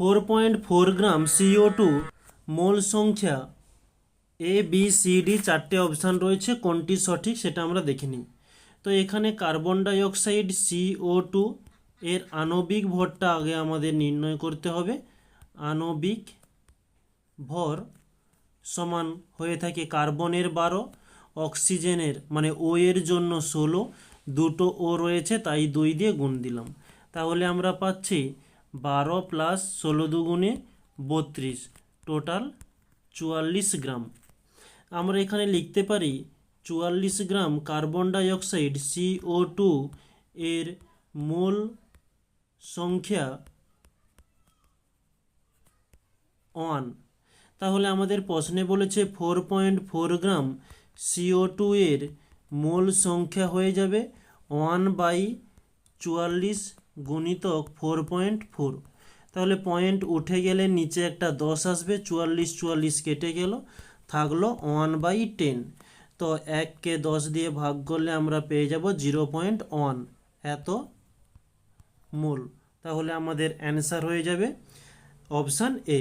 Four point four gram CO two mole সংখ্যা A B C D চারটে option রয়েছে। কোনটি সঠিক সেটা আমরা দেখে নিই। তো এখানে কার্বন ডাইঅক্সাইড সিও টু এর আণবিক ভরটা আগে আমাদের নির্ণয় করতে হবে। আণবিক ভর সমান হয়ে থাকে কার্বনের বারো, অক্সিজেনের মানে ও এর জন্য ষোলো, দুটো ও রয়েছে, তাই দুই দিয়ে গুণ দিলাম। তাহলে আমরা পাচ্ছি বারো প্লাস ষোলো দুগুণে বত্রিশ। টোটাল চুয়াল্লিশ গ্রাম। আমরা এখানে লিখতে পারি চুয়াল্লিশ gram carbon dioxide CO two এর মোল সংখ্যা ওয়ান। তাহলে আমাদের প্রশ্নে বলেছে four point four gram CO two এর মোল সংখ্যা হয়ে যাবে ওয়ান বাই চুয়াল্লিশ গুণিতক ফোর পয়েন্ট ফোর তাহলে পয়েন্ট উঠে গেলে নিচে একটা দশ আসবে, চুয়াল্লিশ চুয়াল্লিশ কেটে গেল, থাকল ওয়ান বাই টেন তো এককে দশ দিয়ে ভাগ করলে আমরা পেয়ে যাব জিরো পয়েন্ট ওয়ান এত মূল। তাহলে আমাদের অ্যান্সার হয়ে যাবে। Option A